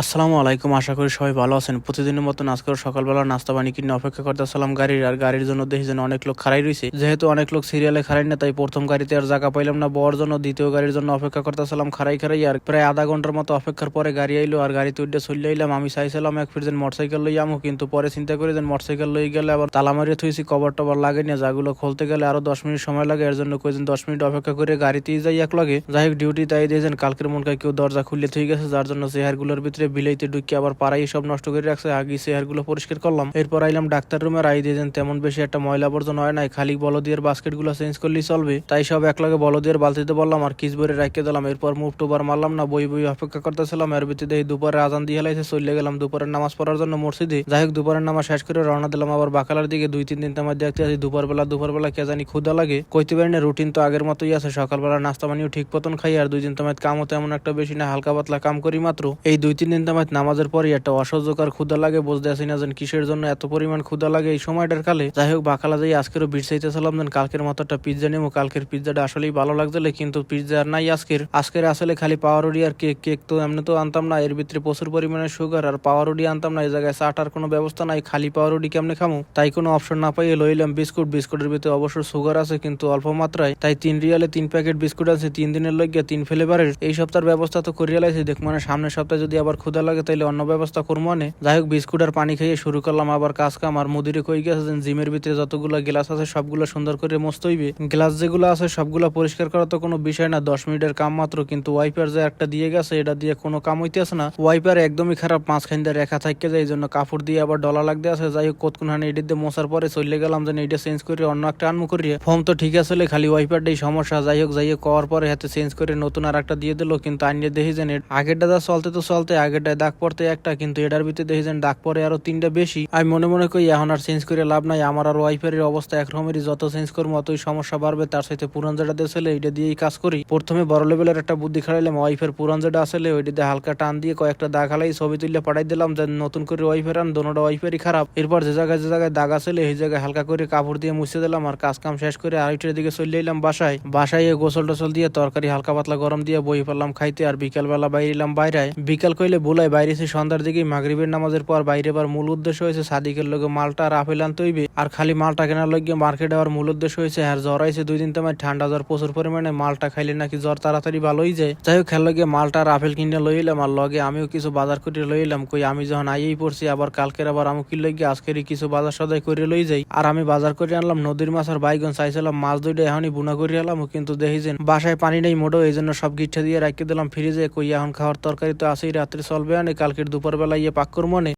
আসসালামু আলাইকুম, আশা করি সবাই ভালো আছেন। প্রতিদিনের মতো আজকের সকালবেলা নাস্তা পানি কিনে অপেক্ষা করতেছিলাম গাড়ির, আর গাড়ির জন্য দেখি যেন অনেক লোক খাড়াই রয়েছে যেহেতু অনেক লোক সিরিয়ালে খারাই না তাই প্রথম গাড়িতে আর জায়গা পাইলাম না। বড় জন্য দ্বিতীয় গাড়ির জন্য অপেক্ষা করতেছিলাম খারাই খারাই আর প্রায় আধা ঘণ্টার মতো অপেক্ষার পরে গাড়ি আইলো, আর গাড়িতে উঠে চলে আইলাম। আমি চাইছিলাম এক ফির যেন মোটরসাইকেল লই আমো, কিন্তু পরে চিন্তা করি যেন মোটরসাইকেল লই গেলে আবার তালা মারিয়ে থুইছি কভার টভার লাগে না। যাগুলো খুলতে গেলে আরও দশ মিনিট সময় লাগে, এর জন্য কয়েকদিন দশ মিনিট অপেক্ষা করে গাড়িতেই যাই এক লগে। যাই হোক ডিউটি তাই দিয়েছেন কালকের মন কেউ দরজা খুললে থুই গেছে, যার জন্য চেহারগুলোর ভিতরে বিলাইতে ঢুকি আবার পাড়াই সব নষ্ট করে রাখছে। আগে চেহারগুলো পরিষ্কার করলাম। এরপর আইলাম ডাক্তার রুমে রাই দিয়েছেন তেমন বেশি একটা ময়লা আবর্জনা হয় নাই। খালি বলদিয়ার বাস্কেটগুলো চেঞ্জ করলেই চলবে। তাই সব একলাগে বলদিয়ার বালতিতে বললাম, আর কিস ভরে রাখিয়ে দিলাম। এরপর মুভ টুবার মারলাম না, বই বই অপেক্ষা করতেছিলাম। এর দেখি দুপুরে আজান দিয়ে হেলাইছে, চলে গেলাম দুপুরের নামাজ পড়ার জন্য মসজিদে। যাই হোক, দুপুরের নামাজ শেষ করে রওনা দিলাম আবার বাকালার দিকে। দুই, তিন দিন তোমার দেখতে আছি দুপুর বেলা দুপুর বেলা কে জানি ক্ষুদা লাগে। কইতে পারি না রুটিন তো আগের মতোই আছে। সকালবেলা নাস্তা পানিও ঠিক মতন খাই, আর দুই দিন তোমার কামও তেমন একটা বেশি না, হালকা পাতলা কাম করি মাত্র। এই দুই, তিন দিন তোমার নামাজের পরই একটা অসহ্যকর ক্ষুদা লাগে, বুঝতে আসি না যেন কিসের জন্য এত পরিমাণ ক্ষুদা লাগে এই সময়টার কালে। যাই হোক বাকালা যাই আজকেরও বিট চাইতেছিলাম যেন কালকের মতো একটা পিৎজা নেব। কালকের পিৎজাটা আসলেই ভালো লাগছিল, কিন্তু পিৎজা আর নাই আজকের। আজকের আসলে খালি পাওয়ারুডি আর কেক কেক তো এমনি তো আনতাম না। এর ভিতরে প্রচুর পরিমাণে সুগার আর পাওয়ারুডি আনতাম না। এই জায়গায় চাটার কোনো ব্যবস্থা নাই, খালি পাওয়ারুডি কেমনে খামো? তাই কোনো অপশন না পাইয়ে লইলাম বিস্কুট। বিস্কুটের ভিতরে অবশ্য সুগার আছে, কিন্তু অল্প মাত্রায়। তাই তিন রিয়ালে তিন প্যাকেট বিস্কুট আছে তিন দিনের লইগে, তিন ফ্লেভারের। এই সপ্তাহের ব্যবস্থা তো করিয়া লাইছি। দেখ মানে সামনের সপ্তাহে যদি আবার ক্ষুদা লাগে তাইলে অন্য ব্যবস্থা করব মানে যাই হোক, বিস্কুট আর পানি খেয়ে শুরু করলাম, আবার কাজ কাম। আর মুদিরে কই গেছে জিমের ভিতরে যতগুলো গ্লাস আছে সবগুলো সুন্দর করে মস্ত হইবে। গ্লাস যেগুলো আছে সবগুলো পরিষ্কার করা তো কোনো বিষয় না, দশ মিনিটের কাম মাত্র। কিন্তু ওয়াইপার যে একটা দিয়ে গেছে, এটা দিয়ে কোনো কাম হইতেছে না। ওয়াইপার একদমই খারাপ মাঝখান দিয়ে রেখা থাকতে যায় এই জন্য কাপড় দিয়ে আবার ডলা লাগতে আছে। যাই হোক কতক্ষণ হানি এডিট দিয়ে মশার পরে চলে গেলাম যে এটা চেঞ্জ করে অন্য একটা আনমু করিয়ে ফর্ম তো ঠিক আছে খালি ওয়াইপারটাই সমস্যা। যাই হোক যাই হোক, করার পরে হাতে চেঞ্জ করে নতুন আর একটা দিয়ে দিল, কিন্তু আনিয়ে দেখি যে আগেরটা যা চলতে তো চলতে আগেরটায় দাগ পড়তে একটা, কিন্তু এটার ভিতরে দেখি যে দাগ পরে আরও তিনটা বেশি। আমি মনে মনে করি এখন আর চেঞ্জ করে লাভ নাই। আমার আর ওয়াইফের অবস্থা এক একরকমেরই যত চেঞ্জ করব, অতই সমস্যা বাড়বে। তার সাথে পুরান যেটা এটা দিয়েই কাজ করি। প্রথমে বড় লেভেলের একটা বুদ্ধি খাড়াইলাম ওয়াইফের পুরান যেটা আসলে ওইটা দিয়ে হালকা টান দিয়ে কয়েকটা দাগ হালাই ছবি তুললে পাঠাই দিলাম যে নতুন করে ওয়াইফের আন, দোনোটা ওয়াইফেরই খারাপ। এরপর যে জায়গায় যে জায়গায় দাগ আসলে এই জায়গায় হালকা করে কাপড় দিয়ে মুছে দিলাম আর কাজ কাম শেষ করে আড়াইটার দিকে চলে এলাম বাসায়। বাসায় গোসল টোসল দিয়ে তরকারি হালকা পাতলা গরম দিয়ে বই পেলাম খাইতে আর বিকাল বেলা বাইরে এলাম বাইরে। বিকাল কইলে বুলাই বাইরে এসে সন্ধ্যার দিকে মাগরিবের নামাজের পর বাইরে আবার মূল উদ্দেশ্য হয়েছে সাদিকের লোকে মালটা আর আপেল আনতে হইবে। আর খালি মালটা কেনার লগে মার্কেটে আবার মূল উদ্দেশ্য হয়েছে আর জ্বর আইছে, দুই দিন তোমার ঠান্ডা জ্বর প্রচুর পরিমাণে, মালটা খাইলে নাকি জ্বর তাড়াতাড়ি ভালো হয়ে যায়। যাই হোক, খেয়াল গিয়ে মালটা আর আপেল কিনে লই এলাম, আর লগে আমিও কিছু বাজার করে লই এলাম, কই আমি যখন আইয়েই পড়ছি, আবার কালকের আবার আমি কি লই আজকেরই কিছু বাজার সদাই করে লই যাই। আর আমি বাজার করে আনলাম, নদীর মাছ আর বাইগন চাইছিলাম, মাছ দুইটা এখনই বুনা করে আলাম, কিন্তু দেখি যে বাসায় পানি নেই মোটো এই জন্য সব গিঠা দিয়ে রাখতে দিলাম, ফ্রিজে, কই এখন খাওয়ার তরকারি তো আছেই, রাত্রে চলবে আনে কালকের দুপুরবেলা ইয়ে পাক্কর করব নে।